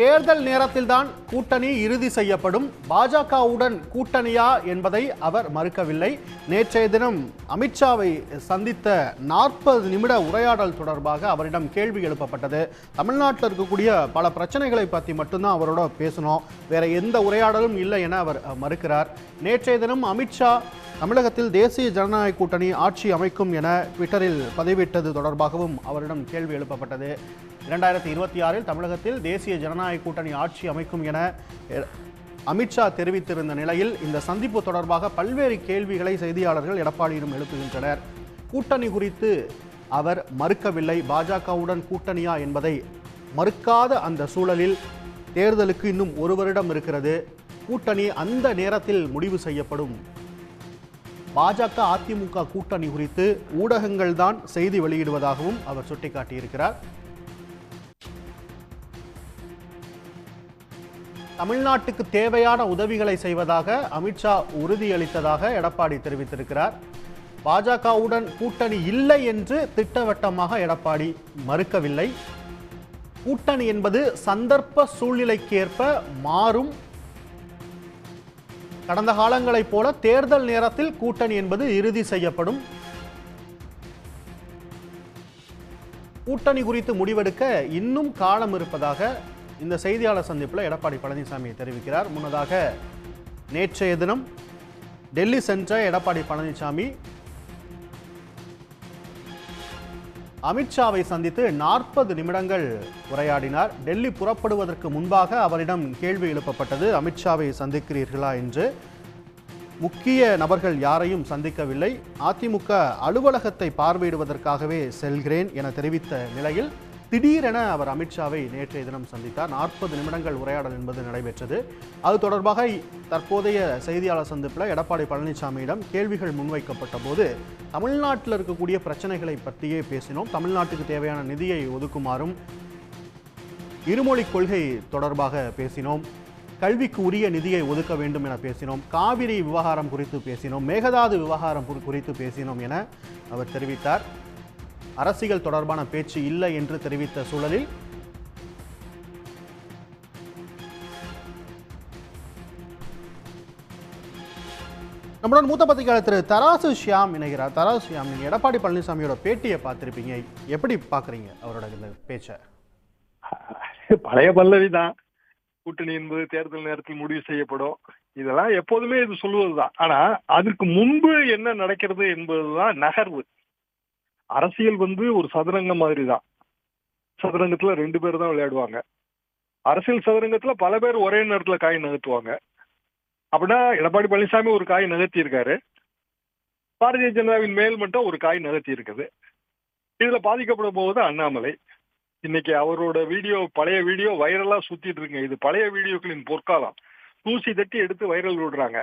தேர்தல் நேரத்தில்தான் கூட்டணி இறுதி செய்யப்படும். பாஜகவுடன் கூட்டணியா என்பதை அவர் மறுக்கவில்லை. நேற்றைய தினம் அமித்ஷாவை சந்தித்த நாற்பது நிமிட உரையாடல் தொடர்பாக அவரிடம் கேள்வி எழுப்பப்பட்டது. தமிழ்நாட்டில் இருக்கக்கூடிய பல பிரச்சனைகளை பற்றி மட்டும்தான் அவரோட பேசணும். வேற எந்த உரையாடலும் இல்லை என அவர் மறுக்கிறார். நேற்றைய தினம் அமித்ஷா தமிழகத்தில் தேசிய ஜனநாயக கூட்டணி ஆட்சி அமைக்கும் என ட்விட்டரில் பதிவிட்டது தொடர்பாகவும் அவரிடம் கேள்வி எழுப்பப்பட்டது. இரண்டாயிரத்தி இருபத்தி ஆறில் தமிழகத்தில் தேசிய ஜனநாயக கூட்டணி ஆட்சி அமைக்கும் என அமித்ஷா தெரிவித்திருந்த நிலையில் இந்த சந்திப்பு தொடர்பாக பல்வேறு கேள்விகளை செய்தியாளர்கள் எடப்பாடியிடம் எழுப்புகின்றனர். கூட்டணி குறித்து அவர் மறுக்கவில்லை. பாஜகவுடன் கூட்டணியா என்பதை மறுக்காத அந்த சூழலில் தேர்தலுக்கு இன்னும் ஒரு வருடம் இருக்கிறது. கூட்டணி அந்த நேரத்தில் முடிவு செய்யப்படும். பாஜக அதிமுக கூட்டணி குறித்து ஊடகங்கள் தான் செய்தி வெளியிடுவதாகவும் அவர் சுட்டிக்காட்டியிருக்கிறார். தமிழ்நாட்டுக்கு தேவையான உதவிகளை செய்வதாக அமித்ஷா உறுதியளித்ததாக எடப்பாடி தெரிவித்திருக்கிறார். பாஜகவுடன் கூட்டணி இல்லை என்று திட்டவட்டமாக எடப்பாடி மறுக்கவில்லை. கூட்டணி என்பது சந்தர்ப்ப சூழ்நிலைக்கேற்ப மாறும் கடந்த காலங்களைப் போல தேர்தல் நேரத்தில் கூட்டணி என்பது இறுதி செய்யப்படும். கூட்டணி குறித்து முடிவெடுக்க இன்னும் காலம் இருப்பதாக இந்த செய்தியாளர் சந்திப்பில் எடப்பாடி பழனிசாமி தெரிவிக்கிறார். முன்னதாக நேற்றைய தினம் டெல்லி சென்ற எடப்பாடி பழனிசாமி அமித்ஷாவை சந்தித்து நாற்பது நிமிடங்கள் உரையாடினார். டெல்லி புறப்படுவதற்கு முன்பாக அவரிடம் கேள்வி எழுப்பப்பட்டது. அமித்ஷாவை சந்திக்கிறீர்களா என்று. முக்கிய நபர்கள் யாரையும் சந்திக்கவில்லை. அதிமுக அலுவலகத்தை பார்வையிடுவதற்காகவே செல்கிறேன் என தெரிவித்த நிலையில் திடீரென அவர் அமித்ஷாவை நேற்றைய தினம் சந்தித்தார். நாற்பது நிமிடங்கள் உரையாடல் என்பது நடைபெற்றது. அது தொடர்பாக தற்போதைய செய்தியாளர் சந்திப்பில் எடப்பாடி பழனிசாமியிடம் கேள்விகள் முன்வைக்கப்பட்ட போது தமிழ்நாட்டில் இருக்கக்கூடிய பிரச்சனைகளை பற்றியே பேசினோம். தமிழ்நாட்டுக்கு தேவையான நிதியை ஒதுக்குமாறும் இருமொழிக் கொள்கை தொடர்பாக பேசினோம். கல்விக்கு உரிய நிதியை ஒதுக்க வேண்டும் என பேசினோம். காவிரி விவகாரம் குறித்து பேசினோம். மேகதாது விவகாரம் குறி- குறித்து பேசினோம் என அவர் தெரிவித்தார். அரசியல் தொடர்பான பேச்சு இல்லை என்று தெரிவித்த சூழலில் நம்மளோட மூத்த பத்திரிகையாளர் திரு தராசு ஷியாம் இணைகிறார். தராசு ஷியாம் நீங்க எடப்பாடி பழனிசாமியோட பேட்டியை பார்த்திருப்பீங்க. எப்படி பார்க்குறீங்க அவரோட இந்த பேச்சை? பழைய பல்லவி தான். கூட்டணி என்பது தேர்தல் நேரத்தில் முடிவு செய்யப்படும். இதெல்லாம் எப்போதுமே இது சொல்லுவதுதான். ஆனா அதற்கு முன்பு என்ன நடக்கிறது என்பதுதான் நகர்வு. அரசியல் வந்து ஒரு சதுரங்கம் மாதிரி தான் சதுரங்கத்துல ரெண்டு பேர் தான் விளையாடுவாங்க. அரசியல் சதுரங்கத்துல பல பேர் ஒரே நேரத்துல காய் நகர்த்துவாங்க. அப்படின்னா எடப்பாடி பழனிசாமி ஒரு காய் நகர்த்தி இருக்காரு பாரதிய ஜனதாவின் மேல் மட்டும் ஒரு காய் நகர்த்தி இருக்குது இதுல பாதிக்கப்பட போவது அண்ணாமலை இன்னைக்கு அவரோட வீடியோ பழைய வீடியோ வைரலா சுத்திட்டு இருக்குங்க இது பழைய வீடியோக்களின் பொற்காலம். தூசி தட்டி எடுத்து வைரல் விடுறாங்க.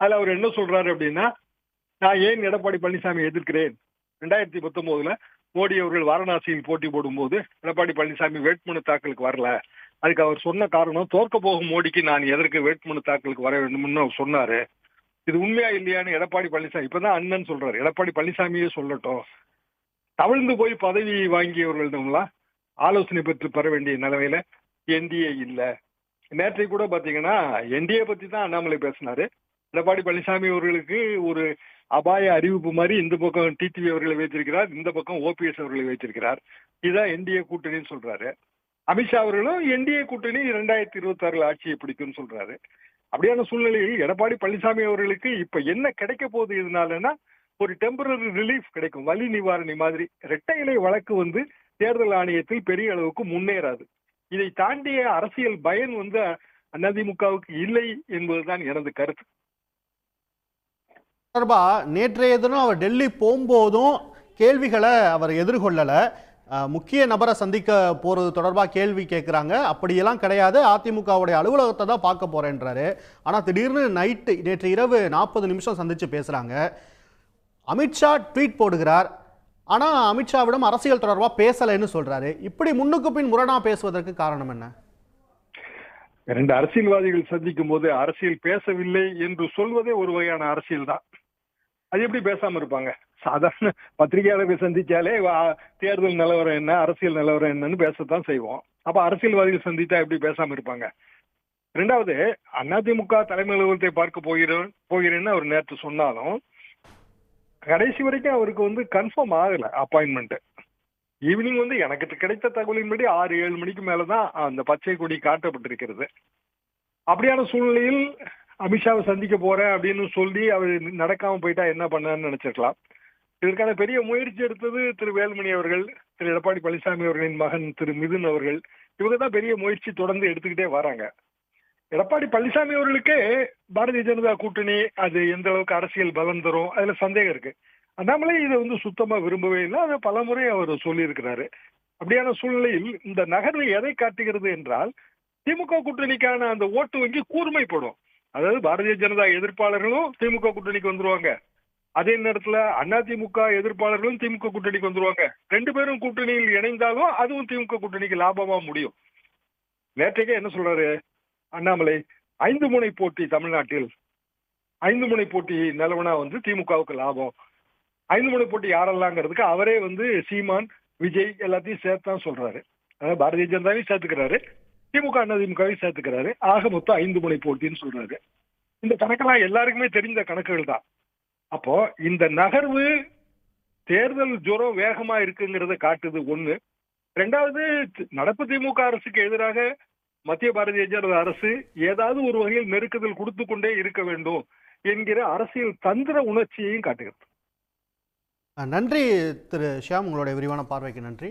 அதுல அவர் என்ன சொல்றாரு அப்படின்னா நான் ஏன் எடப்பாடி பழனிசாமி எதிர்க்கிறேன்? ரெண்டாயிரத்தி பத்தொன்பதுல மோடி அவர்கள் வாரணாசியில் போட்டி போடும்போது எடப்பாடி பழனிசாமி வேட்புமனு தாக்கலுக்கு வரல. அதுக்கு அவர் சொன்ன காரணம் தோற்க போகும் மோடிக்கு நான் எதற்கு வேட்புமனு தாக்கலுக்கு வர வேண்டும்னு அவர் சொன்னாரு. இது உண்மையா இல்லையான்னு எடப்பாடி பழனிசாமி இப்பதான் அண்ணன் சொல்றாரு. எடப்பாடி பழனிசாமியே சொல்லட்டும். தவிழ்ந்து போய் பதவி வாங்கியவர்களிடம்லாம் ஆலோசனை பெற்று பெற வேண்டிய நிலைமையில என்டிஏ இல்ல. நேற்றை கூட பாத்தீங்கன்னா என்டிஏ பத்தி தான் அண்ணாமலை பேசினாரு. எடப்பாடி பழனிசாமி அவர்களுக்கு ஒரு அபாய அறிவிப்பு மாதிரி இந்த பக்கம் டிடிவி அவர்களை வைத்திருக்கிறார் இந்த பக்கம் ஓபிஎஸ் அவர்களை வைத்திருக்கிறார். இதுதான் என்டிஏ கூட்டணின்னு சொல்றாரு. அமித்ஷா அவர்களும் என்டிஏ கூட்டணி இரண்டாயிரத்தி இருபத்தி ஆறுல ஆட்சியை பிடிக்கும்னு சொல்றாரு. அப்படியான சூழ்நிலையில் எடப்பாடி பழனிசாமி அவர்களுக்கு இப்ப என்ன கிடைக்க போகுது இதனாலன்னா ஒரு டெம்பரரி ரிலீஃப் கிடைக்கும் வலி நிவாரணி மாதிரி. இரட்டை இலை வழக்கு வந்து தேர்தல் ஆணையத்தில் பெரிய அளவுக்கு முன்னேறாது. இதை தாண்டிய அரசியல் பயன் வந்து அதிமுகவுக்கு இல்லை என்பதுதான் எனது கருத்து. தொடர்பாக நேற்றைய தினம் அவர் டெல்லி போகும்போதும் கேள்விகளை அவர் எதிர்கொள்ளலை. முக்கிய நபரை சந்திக்க போகிறது தொடர்பாக கேள்வி கேட்குறாங்க அப்படியெல்லாம் கிடையாது. அதிமுகவுடைய அலுவலகத்தை தான் பார்க்க போகிறேன்றாரு ஆனால் திடீர்னு நைட்டு நேற்று இரவு நாற்பது நிமிஷம் சந்தித்து பேசுகிறாங்க அமித்ஷா ட்வீட் போடுகிறார். ஆனால் அமித்ஷாவிடம் அரசியல் தொடர்பாக பேசலைன்னு சொல்கிறாரு இப்படி முன்னுக்கு பின் முரணாக பேசுவதற்கு காரணம் என்ன? இரண்டு அரசியல்வாதிகள் சந்திக்கும் போது அரசியல் பேசவில்லை என்று சொல்வதே ஒரு வகையான அரசியல் தான். அது எப்படி பேசாம இருப்பாங்க? சாதாரண பத்திரிகையாளர்கள் சந்திச்சாலே வா- தேர்தல் நிலவரம் என்ன அரசியல் நிலவரம் என்னன்னு பேசத்தான் செய்வோம். அப்ப அரசியல்வாதிகள் சந்தித்தா எப்படி பேசாம இருப்பாங்க? ரெண்டாவது அதிமுக தலைமை அலுவலகத்தை பார்க்க போகிறேன் போகிறேன்னு அவர் நேற்று சொன்னாலும் கடைசி வரைக்கும் அவருக்கு வந்து கன்ஃபார்ம் ஆகல அப்பாயின்மெண்ட் ஈவினிங் வந்து எனக்கு கிடைத்த தகவலின்படி ஆறு ஏழு மணிக்கு மேலதான் அந்த பச்சை கொடி காட்டப்பட்டிருக்கிறது. அப்படியான சூழ்நிலையில் அமித்ஷாவை சந்திக்க போறேன் அப்படின்னு சொல்லி அவர் நடக்காம போயிட்டா என்ன பண்ணான்னு நினைச்சிருக்கலாம். இதற்கான பெரிய முயற்சி எடுத்தது திரு வேலுமணி அவர்கள் திரு எடப்பாடி பழனிசாமி அவர்களின் மகன் திரு மிதுன் அவர்கள். இவங்க தான் பெரிய முயற்சி தொடர்ந்து எடுத்துக்கிட்டே வராங்க. எடப்பாடி பழனிசாமி அவர்களுக்கே பாரதிய ஜனதா கூட்டணி அது எந்த அளவுக்கு அரசியல் பலம் தரும் அதுல சந்தேகம் இருக்கு. அண்ணாமலை இதை வந்து சுத்தமா விரும்பவே இல்லை. அதை பலமுறை அவர் சொல்லியிருக்கிறாரு. அப்படியான சூழ்நிலையில் இந்த நகர்வு எதை காட்டுகிறது என்றால் திமுக கூட்டணிக்கான அந்த ஓட்டு வங்கி கூர்மைப்படும். அதாவது பாரதிய ஜனதா எதிர்ப்பாளர்களும் திமுக கூட்டணிக்கு வந்துருவாங்க. அதே நேரத்துல அதிமுக எதிர்ப்பாளர்களும் திமுக கூட்டணிக்கு வந்துருவாங்க. ரெண்டு பேரும் கூட்டணியில் இணைந்தாலும் அதுவும் திமுக கூட்டணிக்கு லாபமா முடியும். நேற்றைக்கே என்ன சொல்றாரு? அண்ணாமலை ஐந்து முனை போட்டி தமிழ்நாட்டில். ஐந்து முனை போட்டி நிலவனா வந்து திமுகவுக்கு லாபம். ஐந்து முனை போட்டி யாரெல்லாங்கிறதுக்கு அவரே வந்து சீமான் விஜய் எல்லாத்தையும் சேர்த்தான் சொல்றாரு. அதாவது பாரதிய ஜனதாவையும் சேர்த்துக்கிறாரு. திமுக அதிமுகவை சேர்த்துக்கிறாரு. ஆக மொத்தம் ஐந்து முனை போட்டின்னு சொல்றாரு. இந்த கணக்கெல்லாம் எல்லாருக்குமே தெரிந்த கணக்குகள் தான். அப்போ இந்த நகர்வு தேர்தல் ஜுரம் வேகமா இருக்குங்கிறத காட்டுது ஒண்ணு. ரெண்டாவது நடப்பு திமுக அரசுக்கு எதிராக மத்திய பாரதிய ஜனதா அரசு ஏதாவது ஒரு வகையில் நெருக்குதல் கொடுத்து கொண்டே இருக்க வேண்டும் என்கிற அரசியல் தந்திர உணர்ச்சியையும் காட்டுகிறது. நன்றி திரு ஷியாம் உங்களுடைய விரிவான பார்வைக்கு நன்றி.